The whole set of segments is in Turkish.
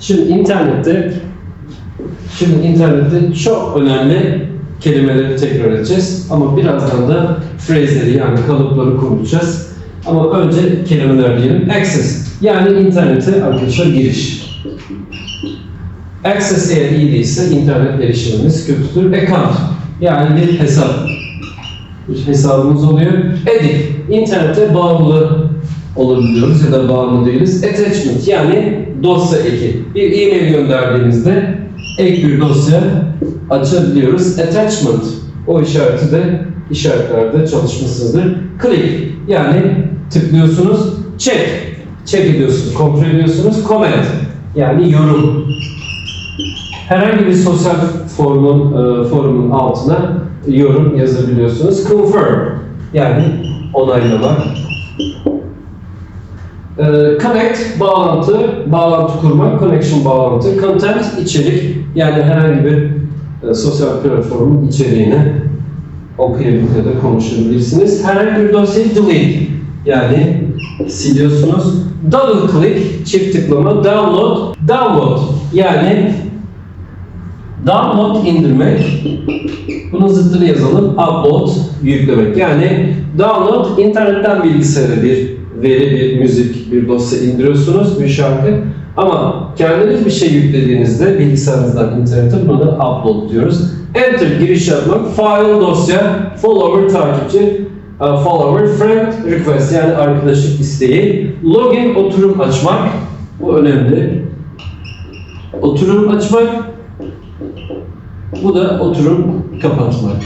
Şimdi internette şimdi internette çok önemli kelimeleri tekrar edeceğiz ama birazdan da phrase'leri yani kalıpları konuşacağız. Ama önce kelimeler diyelim. Access yani internete arkadaşlar giriş. Access eğer iyi değilse internet erişimimiz kötüdür. Account yani bir hesap. Bir hesabımız oluyor. Edit internete bağımlı olabiliyoruz ya da bağımlı değiliz. Attachment yani dosya eki. Bir e-mail gönderdiğinizde ek bir dosya açabiliyoruz. Attachment o işareti de işaretlerde çalışmışsınızdır. Click yani tıklıyorsunuz. Check check ediyorsunuz, kontrol ediyorsunuz. Comment yani yorum. Herhangi bir sosyal forumun, e, forumun altına yorum yazabiliyorsunuz. Confirm yani onaylamak. E, connect bağlantı, bağlantı kurmak, connection bağlantı. Content içerik yani herhangi bir e, sosyal platformun içeriğini okuyabilir ya da konuşabilirsiniz. Herhangi bir dosyayı delete yani siliyorsunuz. Double click çift tıklama, download, download yani Download indirmek. Bunun zıttını yazalım. Upload yüklemek. Yani download internetten bilgisayara bir veri, bir müzik, bir dosya indiriyorsunuz, bir şarkı. Ama kendiniz bir şey yüklediğinizde bilgisayarınızdan internete buna da upload diyoruz. Enter giriş yapmak, file dosya, follower takipçi, uh, follower friend request yani arkadaşlık isteği, login oturum açmak, bu önemli. Oturum açmak, bu da oturum kapatmak.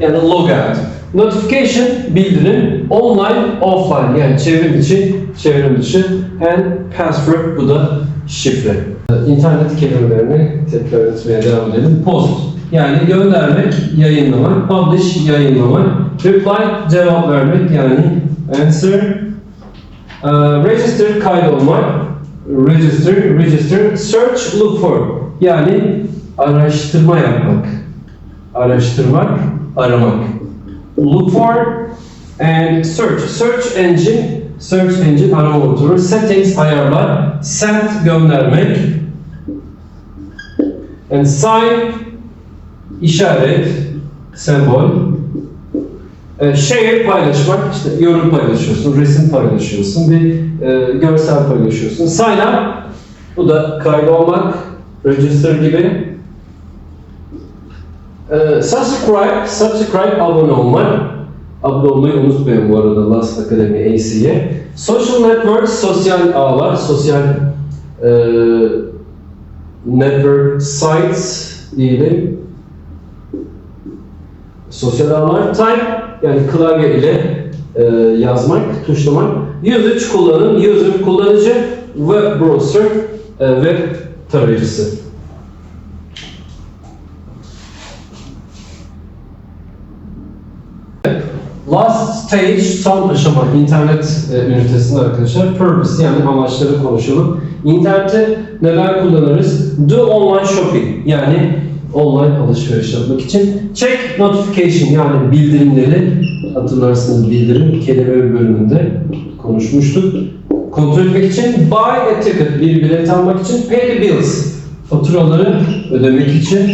Yani logout. Notification, bildirim, online, offline yani çevrim içi, çevrim dışı. And password, bu da şifre. İnternet kelimelerini tekrar etmeye devam edelim. Post, yani göndermek, yayınlamak. Publish, yayınlamak. Reply, cevap vermek yani answer. Uh, register, kaydolmak. Register, register. Search, look for. Yani araştırma yapmak. Araştırmak, aramak. Look for and search. Search engine, search engine arama motoru. Settings ayarlar. Send göndermek. And sign işaret, sembol. E, share paylaşmak, işte yorum paylaşıyorsun, resim paylaşıyorsun, bir e, görsel paylaşıyorsun. Sign up, bu da kaydolmak, register gibi. Ee, subscribe, subscribe abone olmak. Abone olmayı unutmayın bu arada Last Academy AC'ye. Social networks, sosyal ağlar, sosyal e, network sites diyelim. Sosyal ağlar. Type yani klavye ile e, yazmak, tuşlamak. Usage kullanım, user kullanıcı, web browser, e, web tarayıcısı. Last stage, son aşama internet e, ünitesinde arkadaşlar. Purpose yani amaçları konuşalım. İnternette neler kullanırız? Do online shopping yani online alışveriş yapmak için. Check notification yani bildirimleri hatırlarsınız bildirim kelime bölümünde konuşmuştuk. Kontrol etmek için buy a ticket bir bilet almak için pay the bills faturaları ödemek için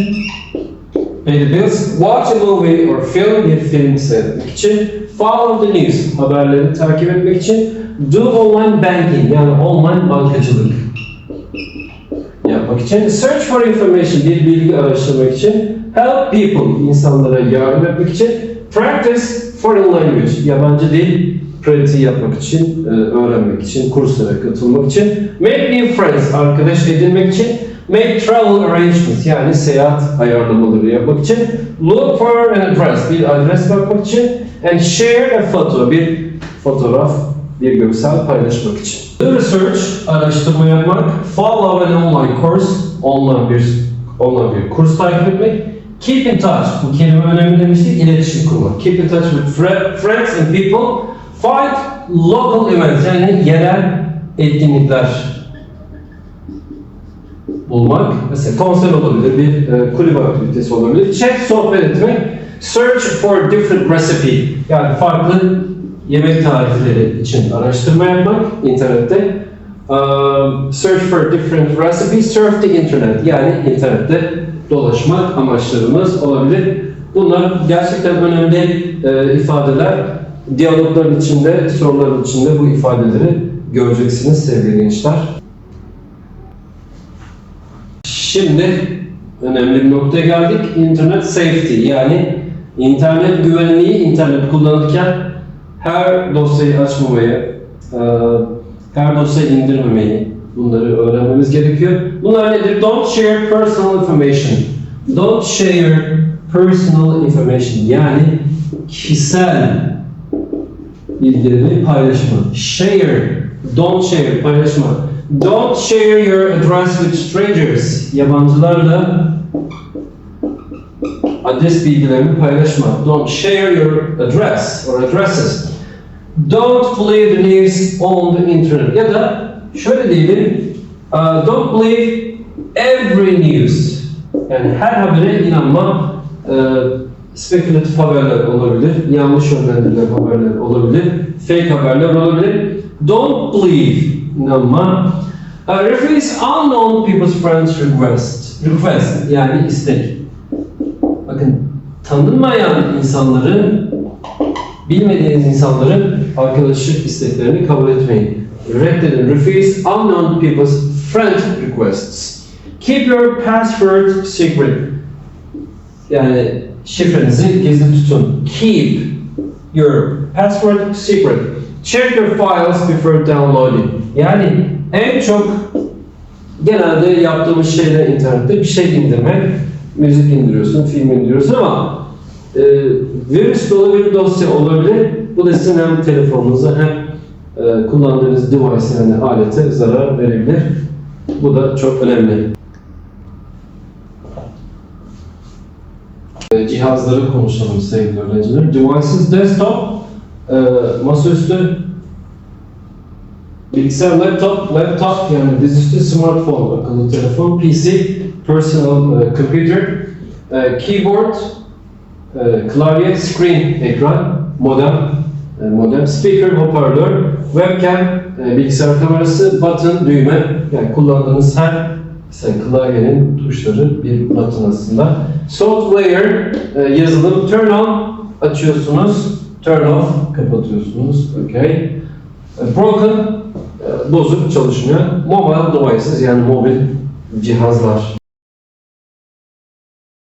Bills, watch a movie or film, bir film seyretmek için, follow the news, haberleri takip etmek için, do online banking, yani online bankacılık yapmak için, search for information, bir bilgi araştırmak için, help people, insanlara yardım etmek için, practice foreign language, yabancı dil pratiği yapmak için, e, öğrenmek için, kurslara katılmak için, make new friends, arkadaş edinmek için, Make travel arrangements yani seyahat ayarlamaları yapmak için. Look for an address bir adres bakmak için. And share a photo bir fotoğraf bir görsel paylaşmak için. Do research araştırma yapmak. Follow an online course online bir online bir kurs takip etmek. Keep in touch bu kelime önemli demiştik iletişim kurmak. Keep in touch with fri- friends and people. Find local events yani yerel etkinlikler bulmak. Mesela konser olabilir, bir e, kulüp aktivitesi olabilir. Chat, sohbet etmek. Search for different recipe. Yani farklı yemek tarifleri için araştırma yapmak internette. Um, search for different recipes, surf the internet. Yani internette dolaşmak amaçlarımız olabilir. Bunlar gerçekten önemli e, ifadeler. Diyalogların içinde, soruların içinde bu ifadeleri göreceksiniz sevgili gençler. Şimdi önemli bir noktaya geldik. Internet safety yani internet güvenliği, internet kullanırken her dosyayı açmamayı, e, her dosyayı indirmemeyi bunları öğrenmemiz gerekiyor. Bunlar nedir? Don't share personal information. Don't share personal information yani kişisel bilgilerini paylaşma. Share, don't share, paylaşma. Don't share your address with strangers. Yabancılarla adres bilgilerini paylaşma. Don't share your address or addresses. Don't believe the news on the internet. Ya da şöyle diyelim, uh, don't believe every news. Yani her habere inanma. Uh, spekülatif haberler olabilir, yanlış yönlendirilen haberler olabilir, fake haberler olabilir. Don't believe, inanma. Uh, refuse unknown people's friends request. Request yani istek. Bakın tanınmayan insanların, bilmediğiniz insanların arkadaşlık isteklerini kabul etmeyin. Reddedin. Refuse unknown people's friend requests. Keep your password secret. Yani şifrenizi gizli tutun. Keep your password secret. Check your files before downloading. Yani en çok genelde yaptığımız şeyler internette bir şey indirmek. Müzik indiriyorsun, film indiriyorsun ama e, virüs dolu bir dosya olabilir. Bu da sizin hem telefonunuza hem e, kullandığınız device yani alete zarar verebilir. Bu da çok önemli. E, Cihazları konuşalım sevgili öğrenciler. Devices desktop, e, masaüstü bilgisayar, laptop, laptop yani dizüstü smartphone, akıllı telefon, PC, personal e, computer, e, keyboard, e, klavye, screen, ekran, modem, e, modem, speaker, hoparlör, webcam, e, bilgisayar kamerası, button, düğme, yani kullandığınız her mesela klavyenin tuşları bir button aslında. Software, e, yazılım, turn on, açıyorsunuz, turn off, kapatıyorsunuz, okay. Broken, bozuk çalışmıyor. Mobile devices yani mobil cihazlar.